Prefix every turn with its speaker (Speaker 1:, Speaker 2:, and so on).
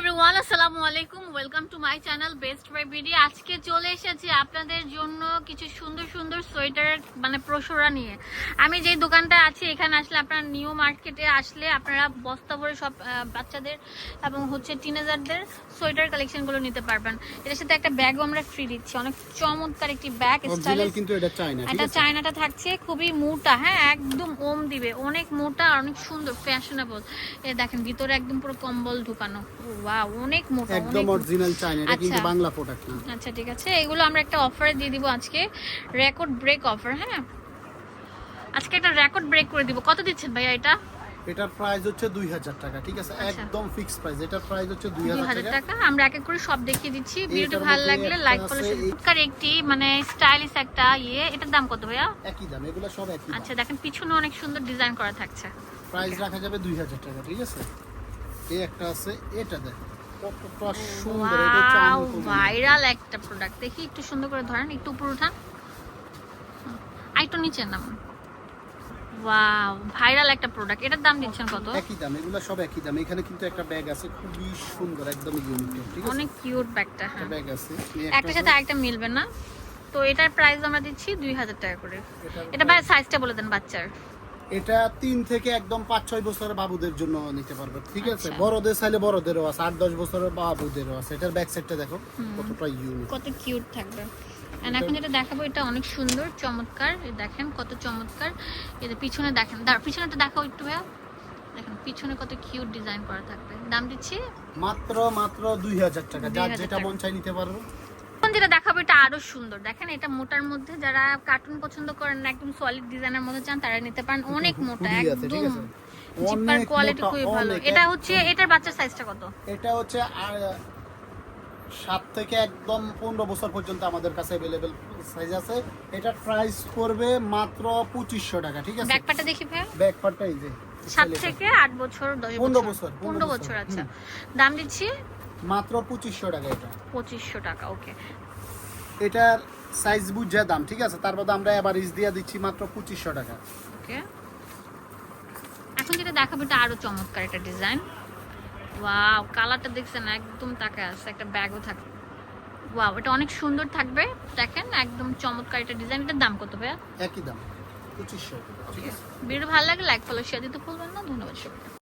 Speaker 1: Everyone আসসালামু আলাইকুম। Welcome to my channel best buy BD আজকে চলে এসেছি আপনাদের জন্য কিছু সুন্দর সুন্দর সোয়েটারের মানে প্রসরা নিয়ে। আমি যেই দোকানটা আছি এখানে আসলে আপনারা নিউ মার্কেটে আসলে আপনারা বস্তা ভরে সব বাচ্চাদের এবং হচ্ছে টিনেজারদের সোয়েটার কালেকশনগুলো নিতে পারবেন। এটার সাথে একটা ব্যাগও আমরা ফ্রি দিচ্ছি। অনেক চমৎকার একটি ব্যাগ
Speaker 2: অরিজিনাল
Speaker 1: স্টাইলিশ
Speaker 2: কিন্তু এটা
Speaker 1: এটা চায়নাটা থাকছে খুবই মোটা হ্যাঁ একদম ওম দিবে। অনেক মোটা আর অনেক সুন্দর ফ্যাশনেবল এ দেখেন ভিতরে একদম পুরো কম্বল ঢুকানো। ওয়াও অনেক মোটা
Speaker 2: একদম অরিজিনাল চাইনা এটা কিন্তু
Speaker 1: আচ্ছা।
Speaker 2: বাংলা প্রোডাক্ট না।
Speaker 1: আচ্ছা ঠিক আছে। এগুলো আমরা একটা অফারে দিয়ে দিব আজকে। রেকর্ড ব্রেক অফার হ্যাঁ? আজকে একটা রেকর্ড ব্রেক করে দিব। কত দিচ্ছেন ভাইয়া এটা?
Speaker 2: এটার প্রাইস হচ্ছে দুই হাজার টাকা ঠিক আছে?
Speaker 1: আচ্ছা।
Speaker 2: একদম ফিক্স প্রাইস এটার প্রাইস হচ্ছে দুই
Speaker 1: দুই
Speaker 2: হাজার
Speaker 1: হাজার
Speaker 2: টাকা।
Speaker 1: টাকা। আমরা এক এক করে সব দেখিয়ে দিচ্ছি। ভিডিওটি ভালো লাগলে লাইক ফলো শেয়ার একটি মানে স্টাইলিশ একটা ইয়ে। এটার দাম কত ভাইয়া?
Speaker 2: একই দাম এগুলো সব একই
Speaker 1: আচ্ছা দেখেন পিছনে অনেক সুন্দর ডিজাইন করা থাকছে।
Speaker 2: প্রাইস রাখা যাবে দুই হাজার টাকা ঠিক আছে? এই একটা আছে এটা দেখ। কতটা সুন্দর এটা হচ্ছে।
Speaker 1: ভাইরাল একটা প্রোডাক্ট দেখি একটু সুন্দর করে ধরেন একটু উপর উঠান। একটু নিচে নাম ওয়াও ভাইরাল একটা প্রোডাক্ট এটার দাম দিচ্ছেন কত?
Speaker 2: একই দাম এগুলো সব একই দাম। এখানে কিন্তু একটা ব্যাগ আছে খুবই সুন্দর একদম ইউনিক ঠিক আছে?
Speaker 1: অনেক কিউট ব্যাগটা হ্যাঁ।
Speaker 2: ব্যাগ আছে একটা
Speaker 1: সাথে আরেকটা মিলবে না। তো এটার প্রাইস আমরা দিচ্ছি দুই হাজার টাকা করে। এটা ভাই সাইজটা বলে দেন বাচ্চার।
Speaker 2: এটা তিন থেকে একদম পাঁচ ছয় বছরের বাবুদের জন্য নিতে পারবে ঠিক আছে?
Speaker 1: আচ্ছা।
Speaker 2: বড়দের চাইলে বড়দেরও আছে আট দশ বছরের বাবুদেরও আছে। এটার ব্যাক সাইডটা দেখো কতটা ইউনিক
Speaker 1: কত কিউট থাকবে। এখন যেটা দেখাবো এটা অনেক সুন্দর চমৎকার। দেখেন কত চমৎকার। এটা পিছনে দেখেন পিছনেটা দেখাও একটু ভাইয়া। দেখেন পিছনে কত কিউট ডিজাইন করা থাকবে। দাম দিচ্ছি?
Speaker 2: মাত্র মাত্র দুই হাজার টাকা। যার যেটা। মন চাই নিতে পারো
Speaker 1: এখন যেটা দেখাবো এটা আরও সুন্দর। দেখেন এটা মোটার মধ্যে যারা কার্টুন পছন্দ করেন না একদম সলিড ডিজাইনের মধ্যে চান তারা নিতে পারেন। অনেক মোটা একদম জিপার কোয়ালিটি খুবই ভালো। এটা হচ্ছে এটার বাচ্চার সাইজটা কত?
Speaker 2: এটা হচ্ছে সাত থেকে একদম পনেরো বছর পর্যন্ত আমাদের কাছে অ্যাভেলেবেল সাইজ আছে। এটার প্রাইস পড়বে মাত্র পঁচিশশো টাকা ঠিক আছে?
Speaker 1: ব্যাকপাটা দেখি
Speaker 2: ব্যাক এই যে
Speaker 1: সাত থেকে আট বছর দশ
Speaker 2: পনেরো
Speaker 1: বছর। পনেরো
Speaker 2: পনেরো
Speaker 1: বছর।
Speaker 2: বছর,
Speaker 1: আচ্ছা। দাম দিচ্ছি
Speaker 2: মাত্র পঁচিশশো টাকা এটা।
Speaker 1: পঁচিশশো টাকা ওকে
Speaker 2: এটার সাইজ বুঝে দাম ঠিক আছে? তার মধ্যে আমরা এবার ইস দিয়ে দিচ্ছি মাত্র পঁচিশশো টাকা।
Speaker 1: ওকে এখন যেটা দেখাবো এটা আরও চমৎকার একটা ডিজাইন ওয়াও কালারটা দেখছেন একদম তাকে আছে একটা ব্যাগও থাকবে ওয়াও এটা অনেক সুন্দর থাকবে। দেখেন একদম চমৎকার একটা ডিজাইন এটার দাম কত ভাইয়া?
Speaker 2: একই দাম পঁচিশশো ঠিক আছে
Speaker 1: ভিডিও ভালো লাগে লাইক ফলো শেয়ার দিতে ভুলবেন না। ধন্যবাদ সবাইকে।